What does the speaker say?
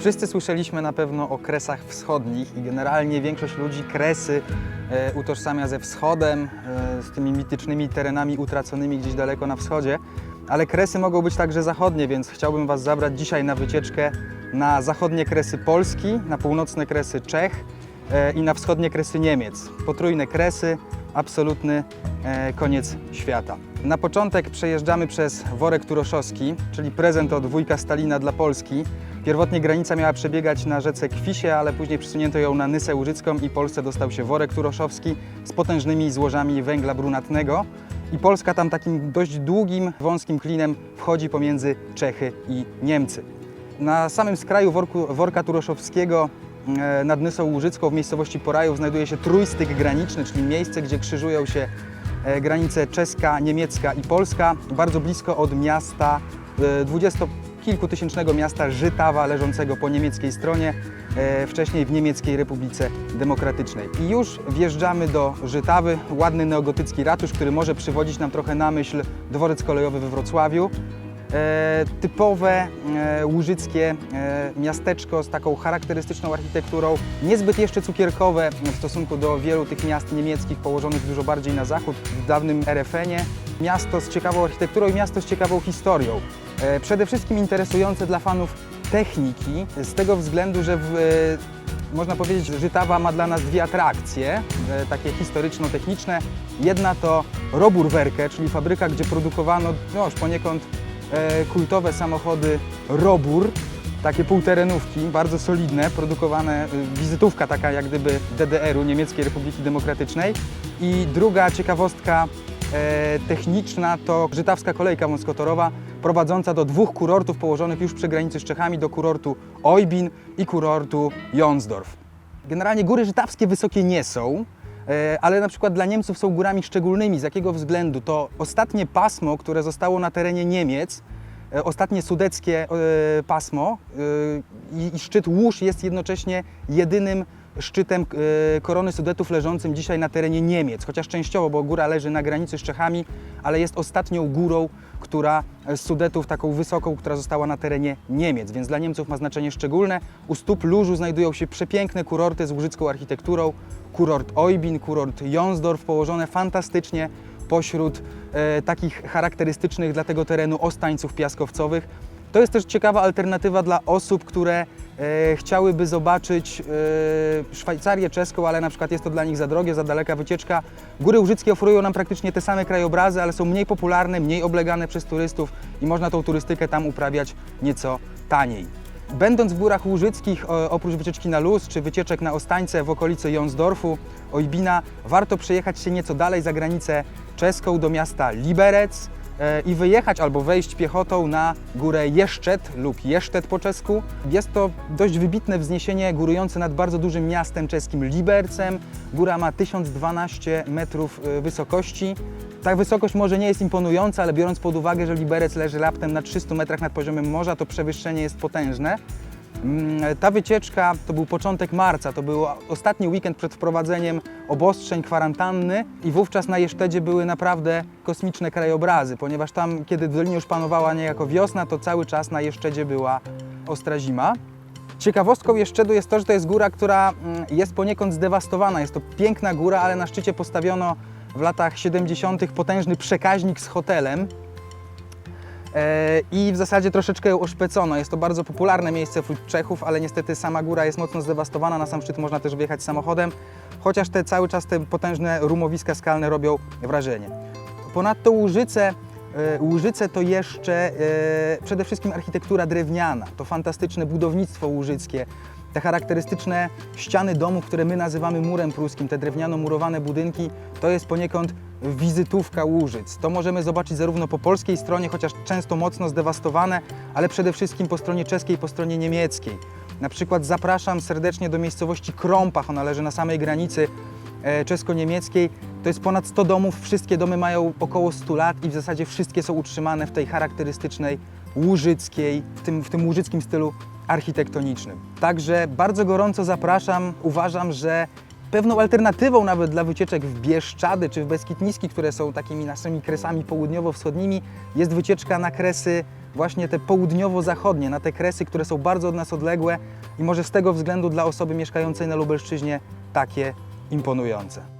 Wszyscy słyszeliśmy na pewno o Kresach Wschodnich i generalnie większość ludzi Kresy e, utożsamia ze wschodem, e, z tymi mitycznymi terenami utraconymi gdzieś daleko na wschodzie. Ale Kresy mogą być także zachodnie, więc chciałbym Was zabrać dzisiaj na wycieczkę na zachodnie Kresy Polski, na północne Kresy Czech e, i na wschodnie Kresy Niemiec. Potrójne Kresy, absolutny e, koniec świata. Na początek przejeżdżamy przez Worek Turoszowski, czyli prezent od wujka Stalina dla Polski. Pierwotnie granica miała przebiegać na rzece Kwisie, ale później przesunięto ją na Nysę Łużycką i Polsce dostał się worek turoszowski z potężnymi złożami węgla brunatnego. I Polska tam takim dość długim, wąskim klinem wchodzi pomiędzy Czechy i Niemcy. Na samym skraju worku, worka turoszowskiego e, nad Nysą Łużycką w miejscowości Porajów znajduje się trójstyk graniczny, czyli miejsce, gdzie krzyżują się e, granice czeska, niemiecka i polska, bardzo blisko od miasta e, 20 kilkutysięcznego miasta Żytawa leżącego po niemieckiej stronie, e, wcześniej w Niemieckiej Republice Demokratycznej. I już wjeżdżamy do Żytawy, ładny neogotycki ratusz, który może przywodzić nam trochę na myśl dworzec kolejowy we Wrocławiu. E, typowe e, łużyckie miasteczko z taką charakterystyczną architekturą, niezbyt jeszcze cukierkowe w stosunku do wielu tych miast niemieckich położonych dużo bardziej na zachód, w dawnym RFN-ie. Miasto z ciekawą architekturą i miasto z ciekawą historią. E, przede wszystkim interesujące dla fanów techniki, z tego względu, że w, e, można powiedzieć, że Żytawa ma dla nas dwie atrakcje, e, takie historyczno-techniczne. Jedna to Roburwerke, czyli fabryka, gdzie produkowano no, już poniekąd kultowe samochody Robur, takie półterenówki, bardzo solidne, produkowane, wizytówka taka jak gdyby DDR-u, Niemieckiej Republiki Demokratycznej. I druga ciekawostka techniczna to Żytawska Kolejka Wąskotorowa, prowadząca do dwóch kurortów położonych już przy granicy z Czechami, do kurortu Oybin i kurortu Jonsdorf. Generalnie góry żytawskie wysokie nie są, e, ale na przykład dla Niemców są górami szczególnymi. Z jakiego względu? To ostatnie pasmo, które zostało na terenie Niemiec, e, ostatnie sudeckie e, pasmo i, szczyt Łuż jest jednocześnie jedynym szczytem e, korony Sudetów leżącym dzisiaj na terenie Niemiec, chociaż częściowo, bo góra leży na granicy z Czechami, ale jest ostatnią górą, która e, z Sudetów taką wysoką, która została na terenie Niemiec, więc dla Niemców ma znaczenie szczególne. U stóp Lużu znajdują się przepiękne kurorty z łużycką architekturą, kurort Oybin, kurort Jonsdorf, położone fantastycznie pośród e, takich charakterystycznych dla tego terenu ostańców piaskowcowych. To jest też ciekawa alternatywa dla osób, które chciałyby zobaczyć e, Szwajcarię czeską, ale na przykład jest to dla nich za drogie, za daleka wycieczka. Góry Łużyckie oferują nam praktycznie te same krajobrazy, ale są mniej popularne, mniej oblegane przez turystów i można tą turystykę tam uprawiać nieco taniej. Będąc w Górach Łużyckich, oprócz wycieczki na luz czy wycieczek na Ostańce w okolicy Jonsdorfu, Ojbina, warto przejechać się nieco dalej za granicę czeską do miasta Liberec e, i wyjechać albo wejść piechotą na górę Jeszczet lub Jesztet po czesku. Jest to dość wybitne wzniesienie górujące nad bardzo dużym miastem czeskim Libercem. Góra ma 1012 metrów e, wysokości. Ta wysokość może nie jest imponująca, ale biorąc pod uwagę, że Liberec leży raptem na 300 metrach nad poziomem morza, to przewyższenie jest potężne. Mm, Ta wycieczka to był początek marca, to był ostatni weekend przed wprowadzeniem obostrzeń kwarantanny i wówczas na Jesztedzie były naprawdę kosmiczne krajobrazy, ponieważ tam, kiedy w Dolinie już panowała niejako wiosna, to cały czas na Jeszczedzie była ostra zima. Ciekawostką Jeszczedu jest to, że to jest góra, która mm, jest poniekąd zdewastowana. Jest to piękna góra, ale na szczycie postawiono w latach 70. potężny przekaźnik z hotelem, i w zasadzie troszeczkę ją oszpecono. Jest to bardzo popularne miejsce wśród Czechów, ale niestety sama góra jest mocno zdewastowana. Na sam szczyt można też wjechać samochodem, chociaż te cały czas te potężne rumowiska skalne robią wrażenie. Ponadto Łużyce, e, Łużyce to jeszcze e, przede wszystkim architektura drewniana. To fantastyczne budownictwo łużyckie. Te charakterystyczne ściany domów, które my nazywamy murem pruskim, te drewniano-murowane budynki, to jest poniekąd wizytówka Łużyc. To możemy zobaczyć zarówno po polskiej stronie, chociaż często mocno zdewastowane, ale przede wszystkim po stronie czeskiej, po stronie niemieckiej. Na przykład zapraszam serdecznie do miejscowości Krąpach, ona leży na samej granicy e, czesko-niemieckiej. To jest ponad 100 domów, wszystkie domy mają około 100 lat i w zasadzie wszystkie są utrzymane w tej charakterystycznej łużyckiej, w tym, w tym łużyckim stylu architektonicznym. Także bardzo gorąco zapraszam. Uważam, że pewną alternatywą nawet dla wycieczek w Bieszczady czy w Beskid Niski, które są takimi naszymi kresami południowo-wschodnimi, jest wycieczka na kresy właśnie te południowo-zachodnie, na te kresy, które są bardzo od nas odległe i może z tego względu dla osoby mieszkającej na Lubelszczyźnie takie imponujące.